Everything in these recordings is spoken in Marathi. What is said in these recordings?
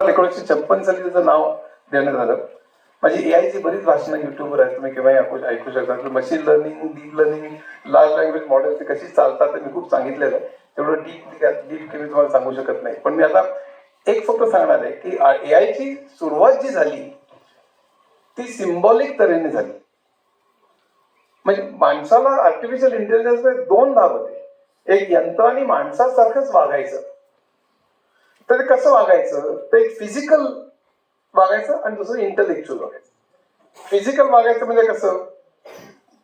एकोणीसशे छप्पन साली त्याचं नाव देण्यात आलं. माझी एआयची बरीच भाषणं युट्यूबवर आहेत. तुम्ही केव्हाही ऐकू ऐकू शकता. Machine learning deep learning large language model ते कशी चालतात ते मी खूप सांगितलेलं आहे. तेवढं डीप डीप की मी तुम्हाला सांगू शकत नाही. पण मी आता एक फक्त सांगणार आहे की एआयची सुरुवात जी झाली ती सिम्बॉलिक तऱ्हेने झाली. म्हणजे माणसाला आर्टिफिशियल इंटेलिजन्समध्ये दोन भाग होते. एक यंत्र आणि माणसासारखंच वागायचं. तर ते कसं वागायचं? तर एक फिजिकल वागायचं आणि दुसरं इंटलेक्च्युअल वागायचं. फिजिकल वागायचं म्हणजे कसं?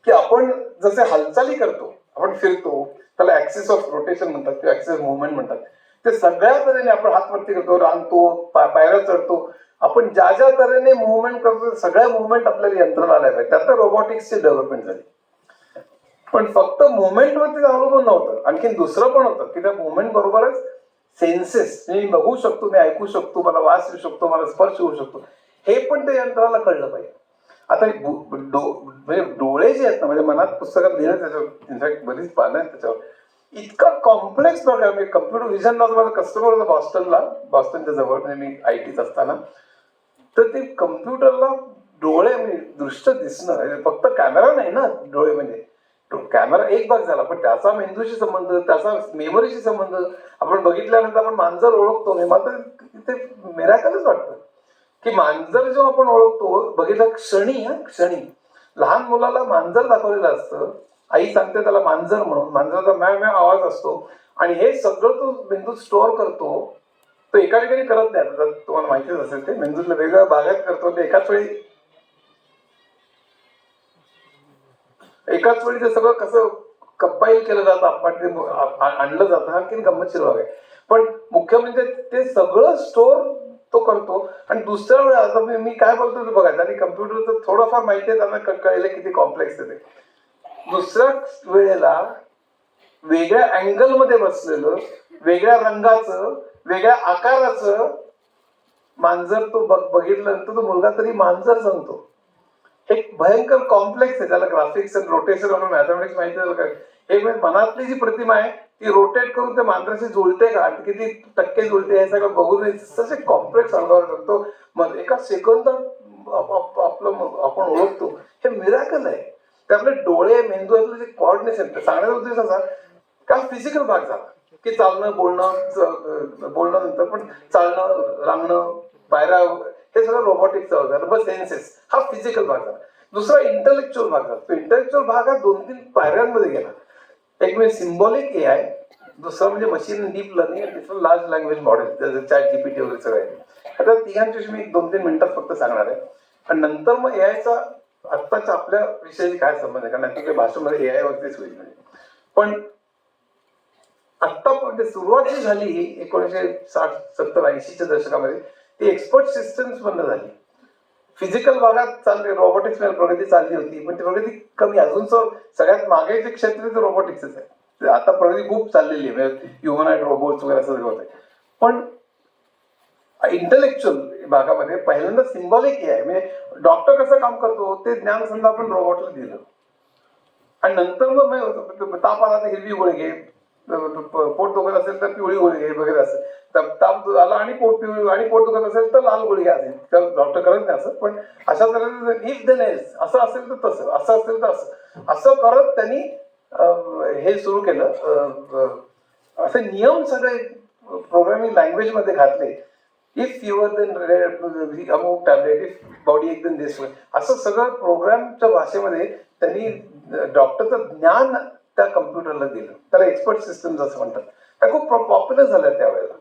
की आपण जसे हालचाली करतो आपण फिरतो त्याला ऍक्सिस ऑफ रोटेशन म्हणतात किंवा ऍक्सिस ऑफ मुवमेंट म्हणतात. ते सगळ्या तऱ्हेने आपण हात वरती करतो रांगतो पायऱ्या चढतो. आपण ज्या ज्या तऱ्हेने मुवमेंट करतो सगळ्या मुवमेंट आपल्याला यंत्रणा आल्या पाहिजे. त्यात रोबोटिक्सची डेव्हलपमेंट झाली. पण फक्त मुवमेंटवरती अवलंबून नव्हतं. आणखीन दुसरं पण होतं. की त्या मुवमेंट बरोबरच सेन्सेस मी बघू शकतो मी ऐकू शकतो मला वास येऊ शकतो मला स्पर्श होऊ शकतो. हे पण त्या यंत्राला कळलं पाहिजे. आता डो- म्हणजे डोळे जे आहेत ना म्हणजे मनात पुस्तकात लिहिलं त्याच्यावर इनफॅक्ट बरीच पानं आहेत त्याच्यावर. इतका कॉम्प्लेक्स प्रकार म्हणजे कम्प्युटर विजन नावाचं कस्टमर होता बॉस्टनला बॉस्टनच्या जवळ म्हणजे मी आय टीत असताना. तर ते कम्प्युटरला डोळे म्हणजे दृश्य दिसणं फक्त कॅमेरा नाही ना डोळे म्हणजे. कॅमेरा एक भाग झाला पण त्याचा मेंदूशी संबंध त्याचा मेमरीशी संबंध आपण बघितल्यानंतर आपण मांजर ओळखतो. नाही मात्र तर ते मेराकलच वाटतं. की मांजर जेव्हा आपण ओळखतो बघितलं क्षणी हा क्षणी. लहान मुलाला मांजर दाखवलेलं असतं. आई सांगते त्याला मांजर म्हणून. मांजराचा मॅ मॅ आवाज असतो. आणि हे सगळं तो मेंदू स्टोअर करतो. तो एका ठिकाणी करत नाही. आता तुम्हाला माहितीच असेल ते. मेंदूतल्या वेगळ्या भागात करतो. ते एकाच वेळी एकाच वेळी ते सगळं कसं कंपाईल केलं जातं आपण ते आणलं जातं हा की गंमतशीर भाग आहे पण मुख्य म्हणजे ते सगळं स्टोअर तो करतो. आणि दुसऱ्या वेळा आता मी मी काय बोलतो ते बघायचं आणि कम्प्युटरचं थोडंफार माहिती आहे त्यांना कळलं किती कॉम्प्लेक्स आहे ते. दुसऱ्या वेळेला वेगळ्या अँगलमध्ये बसलेलं वेगळ्या रंगाचं वेगळ्या आकाराचं मांजर तो बघ तर तो मुलगा तरी मांजर सांगतो एक भयंकर कॉम्प्लेक्स आहे त्याला ग्राफिक्स आणि रोटेशन वगैरे मॅथमॅटिक्स माहिती आहे का हे म्हणजे मनातली जी प्रतिमा आहे ती रोटेट करून ते मांजराशी जुळते का? आणि किती टक्के जुळते हे सगळं बघून तसे कॉम्प्लेक्स अनुभव करतो. मग एका सेकंदात आपलं आपण ओळखतो. हे मिराकल आहे. ते आपले डोळे मेंदूआतलं जे कॉर्डिनेशन सांगण्याचा उद्देश असा का फिजिकल भाग झाला. की चालणं बोलणं बोलणं नंतर पण चालणं रांगणं पायऱ्या हे सगळं भाग झालं बस सेन्सेस हा फिजिकल भाग झाला. दुसरा इंटलेक्च्युअल भाग झाला. तो इंटलेक्च्युअल भाग हा दोन तीन पायऱ्यांमध्ये गेला. एक म्हणजे सिम्बॉलिक ए आय दुसरं म्हणजे मशीन डीप लर्निंग आणि तिसरं large language model chat GPT वगैरे सगळं आहे. आता तिघांच्याशी मी दोन तीन मिनिटात फक्त सांगणार आहे. आणि नंतर मग ए आयचा आत्ताच्या आपल्या विषयाशी काय संबंध आहे? कारण आपल्या भाषेमध्ये ए आय वरतीच होईल. म्हणजे पण आत्ता म्हणजे सुरुवात जी झाली एकोणीसशे साठ सत्तर ऐंशीच्या दशकामध्ये ती एक्सपर्ट सिस्टम्स बंद झाली. फिजिकल भागात चालली रोबोटिक्समध्ये प्रगती चालली होती पण ती प्रगती कमी अजून सगळ्यात मागे जे क्षेत्र ते रोबोटिक्सच आहे. आता प्रगती खूप चाललेली आहे. ह्युमन ह्युमनाइड रोबोट्स वगैरे असं सगळं होत आहे पण इंटलेक्च्युअल भागामध्ये पहिल्यांदा सिम्बॉलिक आहे. म्हणजे डॉक्टर कसं काम करतो? ते ज्ञान समजा आपण रोबोटला दिलं. आणि नंतर मग मग ताप आला तर हिरवी गोळी घे. पोट दुखत असेल तर पिवळी गोळी घे वगैरे असेल. तर ताप आला आणि पोट पिवळी आणि पोट दुखत असेल तर लाल गोळी घ्या. असेल तर डॉक्टर करत नाही असं. पण अशा तऱ्हेने इफ द नेस असं असेल तर तसं. असं असेल तर असं. असं करत त्यांनी हे सुरू केलं. असे नियम सगळे प्रोग्रामिंग लँग्वेजमध्ये घातले. इफ युअर देन अमुक टॅबलेट इफ बॉडी एकदम दिस असं सगळं प्रोग्रामच्या भाषेमध्ये त्यांनी डॉक्टरचं ज्ञान त्या कम्प्युटरला दिलं. त्याला एक्सपर्ट सिस्टम असं म्हणतात. त्या खूप पॉप्युलर झाल्या त्यावेळेला.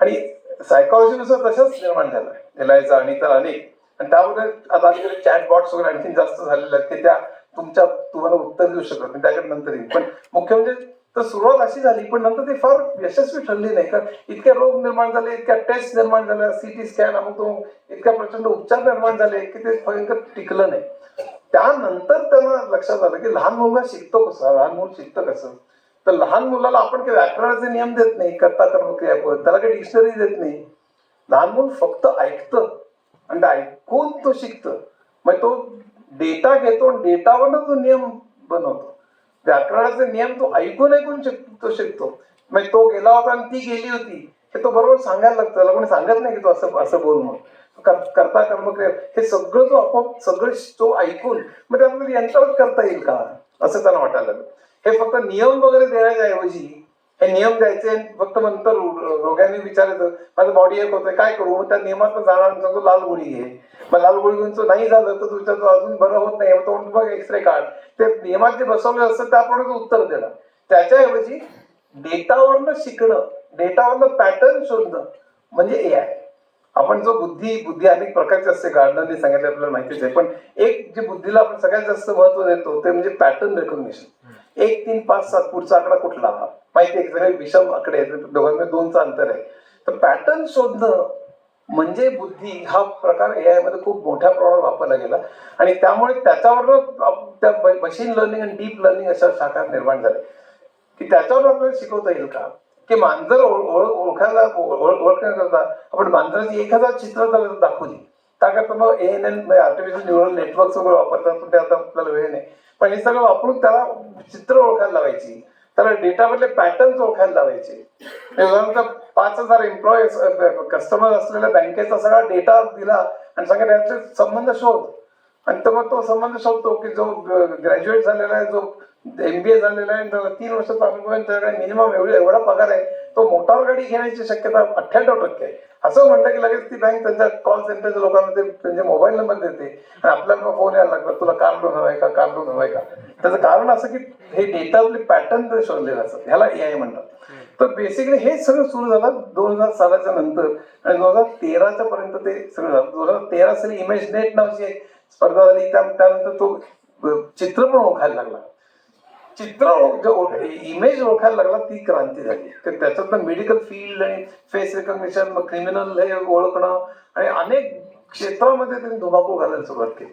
आणि सायकॉलॉजीनुसार तशाच निर्माण झालं एलायचा आणि तर अनेक आणि त्यामध्ये आता अलीकडे चॅट बॉट्स वगैरे आणखी जास्त झालेले आहेत की त्या तुमच्या तुम्हाला उत्तर देऊ शकत नाही. त्याकडे नंतर येईल. पण मुख्य म्हणजे तर सुरुवात अशी झाली पण नंतर ती फार यशस्वी ठरली नाही. कारण इतके रोग निर्माण झाले इतक्या टेस्ट निर्माण झाल्या सीटी स्कॅन अमुक इतक्या प्रचंड उपचार निर्माण झाले की ते भयंकर टिकलं नाही. त्यानंतर त्यांना लक्षात आलं की लहान मुलगा शिकतो कसा लहान मुलं शिकतं कसं? तर लहान मुलाला आपण काही व्याकरणाचे नियम देत नाही करता कर्म क्रियापद त्याला काही डिक्शनरी देत नाही. लहान मूल फक्त ऐकतं आणि ऐकून तो शिकतं. मग तो डेटा घेतो आणि डेटावरनं तो नियम बनवतो. व्याकरणाचे नियम तो ऐकून ऐकून तो शिकतो. म्हणजे तो गेला होता आणि ती गेली होती. हे तो बरोबर सांगायला लागतं. त्याला कोणी सांगत नाही की तो असं असं बोल म्हणून. करता कर्मक्रिया हे सगळं तो आपोआप सगळं तो ऐकून मग त्यामध्ये यंत्रात करता येईल का? असं त्यांना वाटायला लागलं. हे फक्त नियम वगैरे देण्याच्या ऐवजी हे नियम द्यायचे फक्त नंतर रोग्यांनी रोग्याने विचारायचं माझं बॉडी एक होतंय काय करू? मग त्या नियमात जाणार आणि सांगतो लाल गोळी घे. मग लाल गोळी घेऊन नाही झालं तर तुझ्या अजून बरं होत नाही तो म्हणतो बघ एक्सरे काढ. ते नियमात जे बसवले असतं त्याप्रमाणे उत्तर देणार. त्याच्याऐवजी डेटावरनं शिकणं डेटावरनं पॅटर्न शोधणं म्हणजे ए आय आपण जो बुद्धी बुद्धी अनेक प्रकारची असते गार्डनने सांगितले आपल्याला माहितीच आहे. पण एक जे बुद्धीला आपण सगळ्यात जास्त महत्त्व देतो ते म्हणजे पॅटर्न रेकॉग्निशन एक तीन पाच सात पुढचा आकडा कुठला? हा माहिती आहे सगळे विषम आकडे आहेत. दोघांमध्ये दोनचं अंतर आहे. तर पॅटर्न शोधणं म्हणजे बुद्धी हा प्रकार ए आयमध्ये खूप मोठ्या प्रमाणात वापरला गेला. आणि त्यामुळे त्याच्यावर त्या मशीन लर्निंग आणि डीप लर्निंग अशा शाखा निर्माण झाल्या. की त्याच्यावर आपल्याला शिकवता येईल का? की मांजर ओळखायला ओळखण्याकरता आपण मांजराची एक हजार चित्र त्याला दाखवली. त्याकरता मग A N N artificial neural network वगैरे वापरतात पण ते आता आपल्याला वेळ नाही. पण हे सगळं वापरून त्याला चित्र ओळखायला लावायची. त्याला डेटामधले पॅटर्न ओळखायला लावायचे. उदाहरणार्थ पाच हजार एम्प्लॉई कस्टमर असलेल्या बँकेचा सगळा डेटा दिला आणि सगळ्या याचे संबंध शोध. आणि तर मग तो संबंध शोधतो की जो ग्रॅज्युएट झालेला आहे जो एमबीए झालेला आहे तीन वर्षाचा अनुभव आहे त्याच्याकडे मिनिमम एवढी एवढा पगार आहे. तो मोटार गाडी घेण्याची शक्यता अठ्ठ्याण्णव टक्के आहे. असं म्हणलं की लगेच ती बँक त्यांच्या कॉल सेंटरच्या लोकांना ते त्यांचे मोबाईल नंबर देते. आणि आपल्याला फोन यायला लागला तुला कार लोन हवाय का? कार लोन हवाय का? त्याचं कारण असं की हे डेटातले पॅटर्न ते शोधलेले असतात ह्याला ए आय म्हणतात. तर बेसिकली हे सगळं सुरू झालं दोन हजार सालाच्या नंतर. आणि दोन हजार तेराच्या पर्यंत ते सगळं झालं. दोन हजार तेरा साली इमेज नेट नावाची एक स्पर्धा झाली. त्या त्यानंतर तो चित्र पण ओळखायला लागला. चित्र इमेज ओळखायला लागला ती क्रांती झाली. तर त्याच्यातनं मेडिकल फील्ड आणि फेस रेकग्निशन क्रिमिनल हे ओळखणं आणि अनेक क्षेत्रामध्ये त्यांनी धुमाकूळ घालायला सुरुवात केली.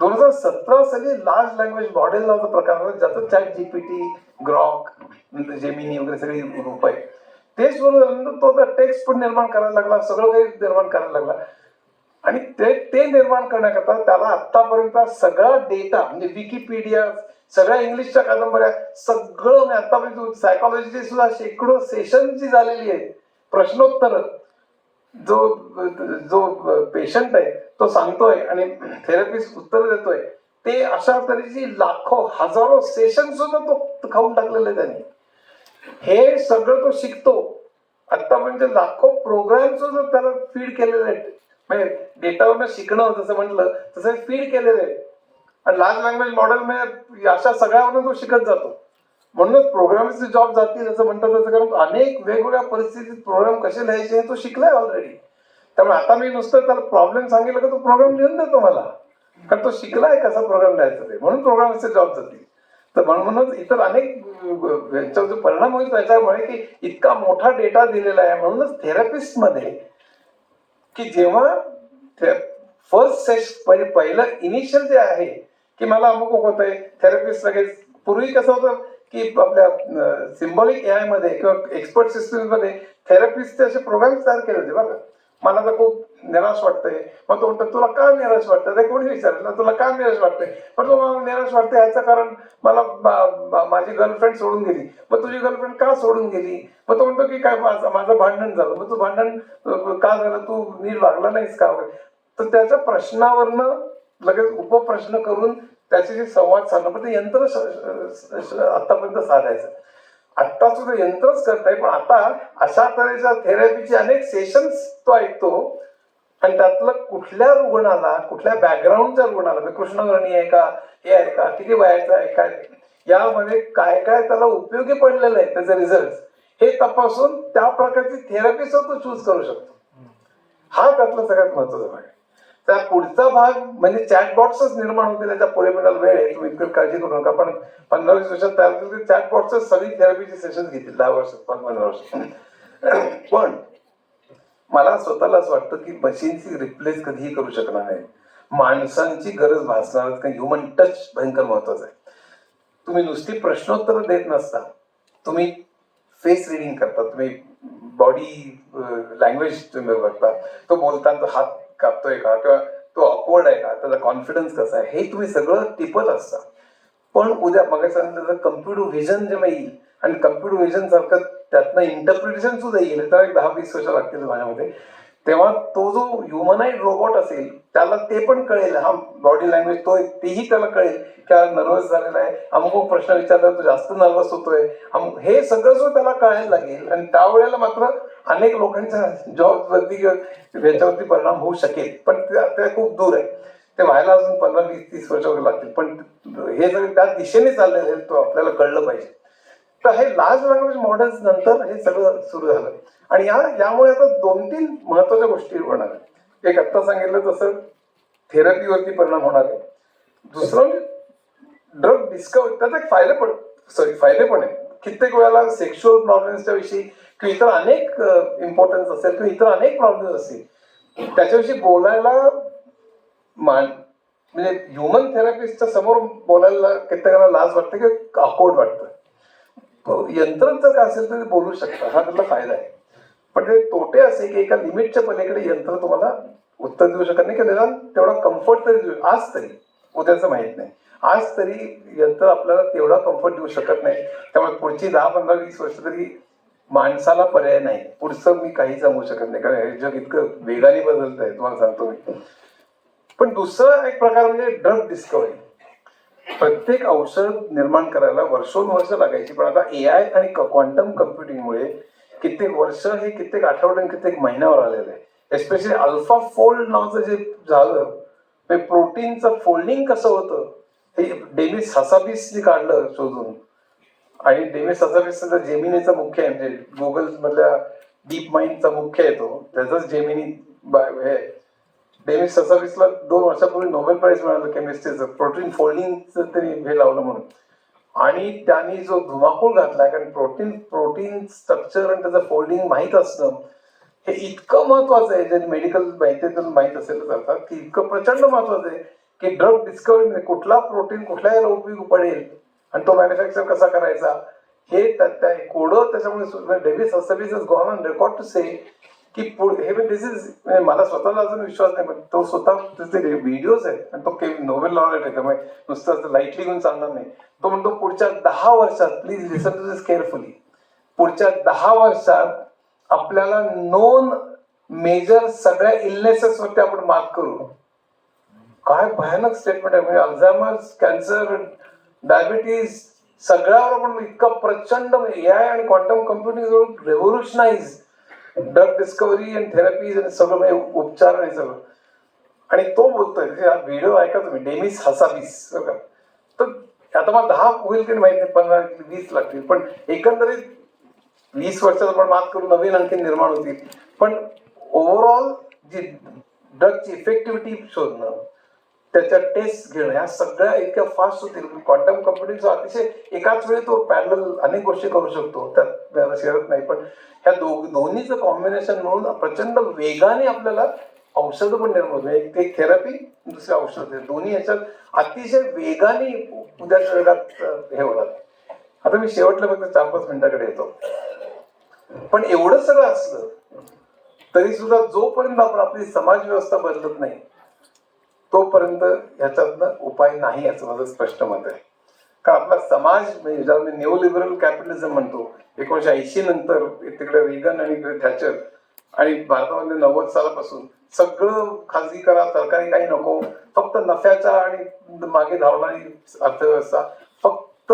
दोन हजार सतरा साली लार्ज लँग्वेज मॉडेल नावाचा प्रकार होता ज्याचं चॅट जीपीटी ग्रॉक जेमिनी वगैरे सगळे रूप आहे ते सुरू झाल्यानंतर तो आता टेक्स्ट पण निर्माण करायला लागला सगळं काही निर्माण करायला लागला. आणि ते ते निर्माण करण्याकरता त्याला आतापर्यंत सगळा डेटा म्हणजे विकिपीडिया सगळ्या इंग्लिशच्या कादंबऱ्या सगळं म्हणजे आतापर्यंत सायकोलॉजीची सुद्धा शेकडो सेशन जी झालेली आहे प्रश्नोत्तर. जो जो पेशंट आहे तो सांगतोय आणि थेरपिस्ट उत्तर देतोय ते अशा तऱ्हेची लाखो हजारो सेशन सुद्धा तो खाऊन टाकलेले त्यांनी. हे सगळं तो शिकतो. आता म्हणजे लाखो प्रोग्राम सुद्धा त्याला फीड केलेले आहेत. म्हणजे डेटावरनं शिकणं जसं म्हटलं तसं फीड केलेलं आहे आणि लार्ज लँग्वेज मॉडेल म्हणजे अशा सगळ्यावरून तो शिकत जातो. म्हणूनच प्रोग्रामचे जॉब जातील असं म्हणतात तसं कारण अनेक वेगवेगळ्या परिस्थितीत प्रोग्राम कसे लिहायचे हे तो शिकलाय ऑलरेडी त्यामुळे आता मी नुसतं त्याला प्रॉब्लेम सांगितलं का तो प्रोग्राम लिहून देतो मला. कारण तो शिकलाय कसा प्रोग्राम लिहायचा ते. म्हणून प्रोग्रामचे जॉब जातील तर म्हणूनच इतर अनेक अं, जो परिणाम होईल त्याच्यामुळे की इतका मोठा डेटा दिलेला आहे. म्हणूनच थेरपिस्टमध्ये की जेव्हा फर्स्ट सेश पहिलं इनिशियल जे आहे की मला अमुक होत आहे थेरपिस्ट लगेच पूर्वी कसं होतं की आपल्या सिम्बॉलिक एआयमध्ये किंवा एक्सपर्ट सिस्टममध्ये थेरपिस्टचे असे प्रोग्राम तयार केले होते बरं मला तर खूप निराश वाटतंय. मग तो म्हणतो तुला का निराश वाटतं ते कोणी विचारलं तुला का निराश वाटतंय? पण तो मला निराश वाटतंय याचं कारण मला माझी गर्लफ्रेंड सोडून गेली. मग तुझी गर्लफ्रेंड का सोडून गेली? मग तो म्हणतो की काय माझं भांडण झालं. मग तू भांडण का झालं? तू नीट लागला नाहीस का? वगैरे तर त्याच्या प्रश्नावरनं लगेच उपप्रश्न करून त्याच्याशी संवाद साधणं पण ते यंत्र आतापर्यंत साधायचं. आत्ता सुद्धा यंत्रच करताय पण आता अशा तऱ्हेच्या थेरपीचे अनेक सेशन्स तो ऐकतो. आणि त्यातलं कुठल्या रुग्णाला कुठल्या बॅकग्राऊंडच्या रुग्णाला म्हणजे कृष्णवर्णी आहे का हे आहे का किती वयाचं आहे काय यामध्ये काय काय त्याला उपयोगी पडलेलं आहे त्याचे रिझल्ट हे तपासून त्या प्रकारची थेरपी तो चूज करू शकतो. हा त्यातला सगळ्यात महत्त्वाचा भाग आहे. त्या पुढचा भाग म्हणजे चॅटबॉट्सच निर्माण होते त्याच्या पुढे मिळाला वेळ आहे. तुम्ही इतकं काळजी करू नका. पण पंधरा वीस वर्षात तयार होतील चॅटबॉट्सच सगळी थेरपीचे सेशन घेतील. दहा वर्षात पंधरा वर्ष. पण मला स्वतःला असं वाटतं की मशीनची रिप्लेस कधीही करू शकणार नाही. माणसांची गरज भासणार कारण ह्युमन टच भयंकर महत्वाचं आहे. तुम्ही नुसती प्रश्नोत्तर देत नसता. तुम्ही फेस रिडिंग करता. तुम्ही बॉडी लँग्वेज तुम्ही बघता. तो बोलताना तो हात कापतोय का? किंवा तो ऑकवर्ड आहे का? त्याचा कॉन्फिडन्स कसा आहे? हे तुम्ही सगळं टिपत असता. पण उद्या मग त्याचं कम्प्युटर व्हिजन जेव्हा येईल आणि कम्प्युटर व्हिजन सारखं त्यातनं इंटरप्रिटेशन सुद्धा येईल. तर एक दहा वीस वर्ष लागतील माझ्यामध्ये. तेव्हा तो जो ह्युमनाइड रोबोट असेल त्याला ते पण कळेल. हा बॉडी लँग्वेज तो तेही त्याला कळेल की हा नर्वस झालेला आहे. अमुक प्रश्न विचारला तो जास्त नर्वस होतोय. हे सगळं जो त्याला कळायला लागेल. आणि त्यावेळेला मात्र अनेक लोकांच्या जॉबवरती याच्यावरती ह्याच्यावरती परिणाम होऊ शकेल. पण ते खूप दूर आहे. ते व्हायला अजून पंधरा वीस तीस वर्ष लागतील. पण हे जर त्या दिशेने चाललेलं आहे तो आपल्याला कळलं पाहिजे. तर हे लार्ज लँग्वेज मॉडेल्स नंतर हे सगळं सुरू झालं. आणि या यामुळे आता दोन तीन महत्त्वाच्या गोष्टी होणार आहेत. एक आत्ता सांगितलं तसं थेरपीवरती परिणाम होणार आहे. दुसरं म्हणजे ड्रग डिस्कवर त्याचा एक फायदे पण सॉरी फायदे पण आहेत. कित्येक वेळेला सेक्शुअल प्रॉब्लेम्सच्या विषयी किंवा इतर अनेक इम्पॉर्टन्स असेल किंवा इतर अनेक प्रॉब्लेम्स असतील त्याच्याविषयी बोलायला मान म्हणजे ह्युमन थेरपिस्टच्या समोर बोलायला कित्येकाला लाज वाटते किंवा अकोड वाटतं. यंत्रांचं यंत्र असेल तर बोलू शकता. हा त्यातला फायदा आहे. पण ते तोटे असे की एका लिमिटच्या पलीकडे यंत्र तुम्हाला उत्तर देऊ शकत नाही किंवा तेवढा कम्फर्ट तरी देऊ आज तरी उद्याचं माहीत नाही. आज तरी यंत्र आपल्याला तेवढा कम्फर्ट देऊ शकत नाही. त्यामुळे पुढची दहा पंधरा वीस वर्ष तरी माणसाला पर्याय नाही. पुढचं मी काही सांगू शकत नाही. कारण हे जग इतकं वेगाने बदलत आहे तुम्हाला सांगतो मी. पण दुसरा एक प्रकार म्हणजे ड्रग डिस्कवरी प्रत्येक औषध निर्माण करायला वर्षोनवर्ष लागायची. पण आता ए आय आणि क्वांटम कम्प्युटिंगमुळे कित्येक वर्ष हे कित्येक आठवडे आणि कित्येक महिन्यावर आलेलं आहे. एस्पेशली अल्फा फोल्ड नावाचं जे झालं ते प्रोटीनचं फोल्डिंग कसं होतं हे डेनिस हसाबिस जे काढलं शोधून आणि डेव्हिस हसाबीस जेमिनीचा मुख्य आहे. म्हणजे गुगल मधल्या डीप माइंडचा मुख्य आहे तो. त्याचाच जेमिनी डेव्हिस ससाविसला दोन वर्षापूर्वी नोबेल प्राईज मिळालं केमिस्ट्रीचं प्रोटीन फोल्डिंगचं त्यांनी हे लावलं म्हणून. आणि त्यांनी जो धुमाकूळ घातलाय कारण प्रोटीन प्रोटीन स्ट्रक्चर आणि त्याचं फोल्डिंग माहीत असणं हे इतकं महत्वाचं आहे. ज्यांनी मेडिकल माहिती माहीत असेल जातात की इतकं प्रचंड महत्वाचं आहे की ड्रग डिस्कवरी कुठला प्रोटीन कुठल्या याला उपयोग पडेल आणि तो मॅन्युफॅक्चर कसा करायचा हे त्या- त्या कोडं त्याच्यामुळे Demis Hassabis gone on record to say की पुढे हे दिस इज म्हणजे मला स्वतःला अजून विश्वास नाही पण तो स्वतः त्याचे व्हिडिओज आहेत आणि तो नोबेल लॉरेट आहे त्यामुळे नुसतं लाईटली घेऊन चालणार नाही. तो म्हणतो पुढच्या दहा वर्षात please listen to this carefully पुढच्या दहा वर्षात आपल्याला नोन मेजर सगळ्या इलनेसेस वरती आपण मात करू. काय भयानक स्टेटमेंट आहे. म्हणजे अल्झायमर कॅन्सर डायबिटीज सगळ्यावर आपण इतका प्रचंड ए आय आणि quantum computing revolutionise drug discovery and therapies आणि सगळं म्हणजे उपचार आणि सगळं. आणि तो बोलतोय म्हणजे हा व्हिडिओ ऐका तुम्ही डेमिस हसाबीस बघा तर आता मला दहा होईल की माहिती नाही पंधरा वीस लागतील. पण एकंदरीत वीस वर्षाचा आपण मात करून नवीन आणखी निर्माण होतील. पण ओव्हरऑल जी ड्रगची इफेक्टिव्हिटी शोधणं त्याच्या टेस्ट घेणं या सगळ्या इतक्या फास्ट होतील. म्हणजे क्वांटम कम्प्युटिंग अतिशय एकाच वेळी तो पॅरल अनेक गोष्टी करू शकतो. त्यात शिरत नाही. पण ह्या दो दोन्हीचं कॉम्बिनेशन म्हणून प्रचंड वेगाने आपल्याला औषधं पण निर्माण एक ते थेरपी दुसरे औषध. दोन्ही ह्याच्यात अतिशय वेगाने उद्याच्या जगात हे होणार. आता मी शेवटला फक्त चार पाच मिनिटाकडे येतो. पण एवढं सगळं असलं तरी सुद्धा जोपर्यंत आपण आपली समाज व्यवस्था बदलत नाही तोपर्यंत ह्याच्यातनं उपाय नाही याचं माझं स्पष्ट मत आहे. का आपला समाज म्हणजे ज्याला मी न्यू लिबरल कॅपिटलिझम म्हणतो एकोणीशे ऐंशी नंतर तिकडे रिगन आणि इकडे थॅचर आणि भारतामध्ये नव्वद सालापासून सगळं खाजगी करा सरकारी काही नको फक्त नफ्याच्या आणि मागे धावणारी अर्थव्यवस्था फक्त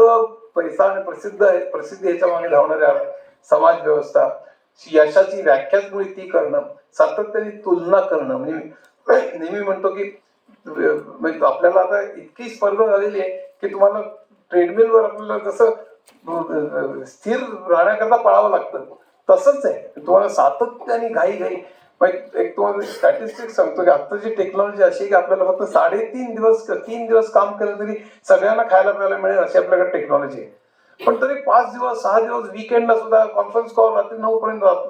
पैसा आणि प्रसिद्ध प्रसिद्धी याच्या मागे धावणारी समाज व्यवस्था यशाची व्याख्याच मुळे ती करणं सातत्याने तुलना करणं म्हणजे नेहमी म्हणतो की म्हणजे आपल्याला आता इतकी स्पर्धा झालेली आहे की तुम्हाला ट्रेडमिलवर आपल्याला जसं स्थिर राहण्याकरता पळावं लागतं. तसंच आहे. तुम्हाला सातत्याने घाई घाई. एक तुम्हाला स्टॅटिस्टिक्स सांगतो की आत्ताची टेक्नॉलॉजी अशी की आपल्याला फक्त साडेतीन दिवस तीन दिवस काम केलं तरी सगळ्यांना खायला प्यायला मिळेल अशी आपल्याकडे टेक्नॉलॉजी आहे. पण तरी पाच दिवस सहा दिवस विकेंडला सुद्धा कॉन्फरन्स कॉल रात्री नऊ पर्यंत